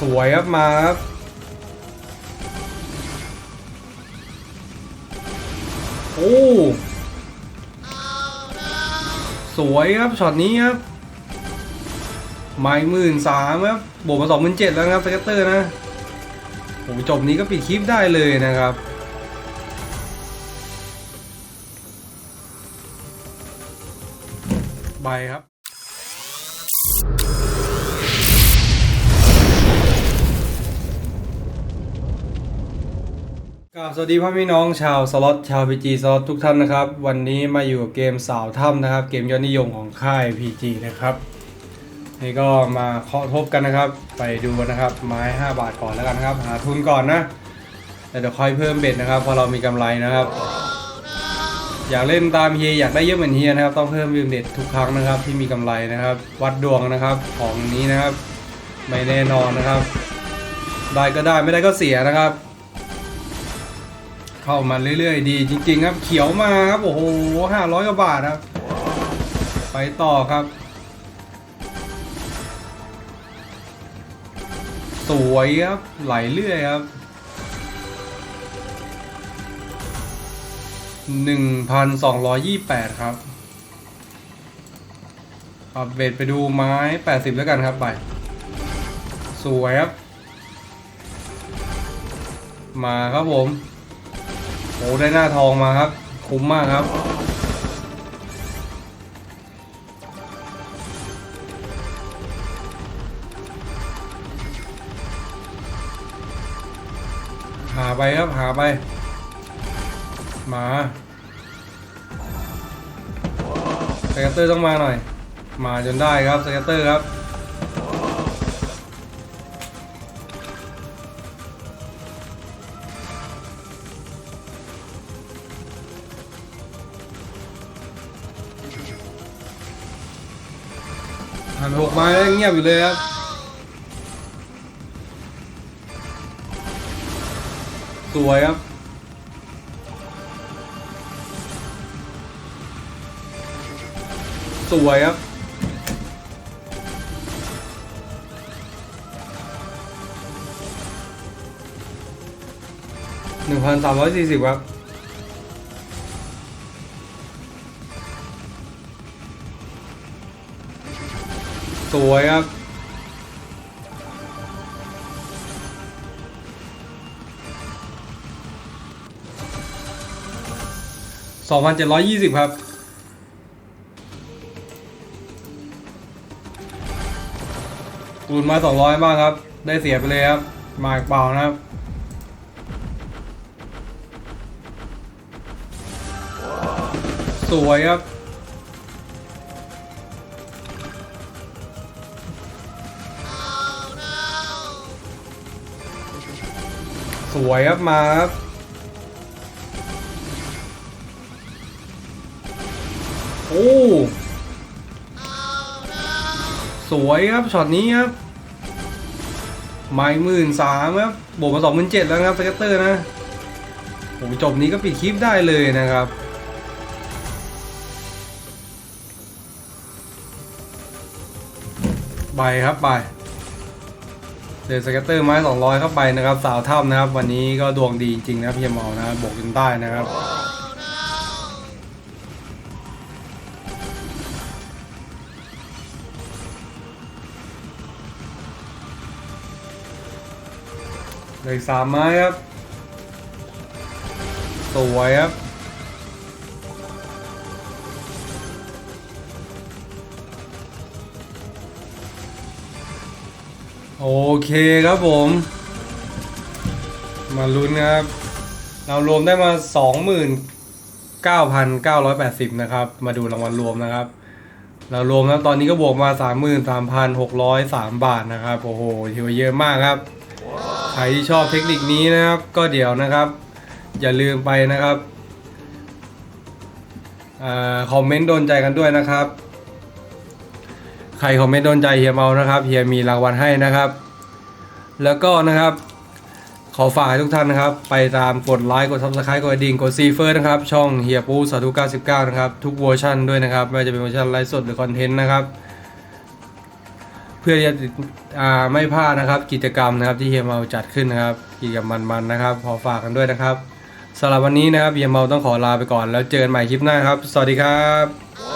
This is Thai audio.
สวยครับมาครับโอ้สวยครับช็อตนี้ครับไม้หมื่นสามครับบวกมาสองหมื่นเจ็ดแล้วครับสเก็ตเตอร์นะโอ้จบนี้ก็ปิดคลิปได้เลยนะครับใบครับ กับสวัสดีพ่อพี่น้องชาวสล็อตชาว PG สล็อตทุกท่านนะครับ วันนี้มาอยู่กับเกมสาวถ้ำนะครับ เกมยอดนิยมของค่าย PG นะครับ นี่ก็มาเคาะทบกันนะครับ ไปดูนะครับ ไม้ 5 บาทก่อนแล้วกันนะครับ หาทุนก่อนนะแต่เดี๋ยวค่อยเพิ่มเบ็ดนะครับพอเรามีกำไรนะครับ อยากเล่นตามเฮียอยากได้เยอะเหมือนเฮียนะครับ ต้องเพิ่มเบ็ดทุกครั้งนะครับ ที่มีกำไรนะครับ วัดดวงนะครับของนี้นะครับ ไม่แน่นอนนะครับ ได้ก็ได้ไม่ได้ก็เสียนะครับ เข้ามาเรื่อยๆ ดีจริง ๆ ครับ เขียวมาครับ โอ้โหห้าร้อยกว่าบาทครับ ไปต่อครับ สวยครับ ไหลเรื่อยครับหนึ่งพันสองร้อยยี่แปดครับอัปเดตไปดูไม้แปดสิบแล้วกันครับไป สวยครับ มาครับผม โอ้ได้หน้าทองมาครับ คุ้มมากครับ หาไปครับหาไป มาสเกตเตอร์ต้องมาหน่อย มาจนได้ครับสเกตเตอร์ครับ หันหกไม้แล้วเงียบอยู่เลยครับสวยครับสวยครับหนึ่งพันสามร้อยสี่สิบครับ สวยครับสองพันเจ็ดร้อยยี่สิบครับกลุ่นมาสองร้อยบ้างครับ ได้เสียไปเลยครับ มาอีกเปล่านะครับสวยครับ วยครับมาครับโอ้สวยครับช็อตนี้ครับไม้หมื่นสามครับบวกมาสองหมื่นเจ็ดแล้วครับสเก็ตเตอร์นะโอ้จบนี้ก็ปิดคลิปได้เลยนะครับใบครับใบ เดสก็ตเตอร์ไม้200 เข้าไปนะครับ สาวถ้ำนะครับ วันนี้ก็ดวงดีจริงนะพี่เมานะครับบวกจนได้นะครับเลยสามไม้ครับ สวยครับ โอเคครับผม มาลุ้นครับ เรารวมได้มา 29,980 นะครับ มาดูรางวัลรวมนะครับ เรารวมแล้วตอนนี้ก็บวกมา 33,603 บาทนะครับ โอ้โหถือว่าเยอะมากครับ ใครที่ชอบเทคนิคนี้นะครับ ก็เดี๋ยวนะครับ อย่าลืมไปนะครับอาคอมเมนต์โดนใจกันด้วยนะครับ ใครคอมเมนต์โดนใจเฮียเมานะครับเฮียมีรางวัลให้นะครับ แล้วก็นะครับ ขอฝากให้ทุกท่านนะครับ ไปตามกดไลค์กด subscribe กดดิ่งกดซีเฟอร์นะครับ ช่องเฮียปูสาธุ99นะครับ ทุกเวอร์ชันด้วยนะครับ ไม่ว่าจะเป็นเวอร์ชันไลฟ์สดหรือคอนเทนต์นะครับ เพื่อจะไม่พลาดนะครับ กิจกรรมนะครับที่เฮียเมาจัดขึ้นนะครับกิจกรรมมันๆนะครับ ขอฝากกันด้วยนะครับสำหรับวันนี้นะครับเฮียเมาต้องขอลาไปก่อนแล้วเจอกันใหม่คลิปหน้าครับ สวัสดีครับ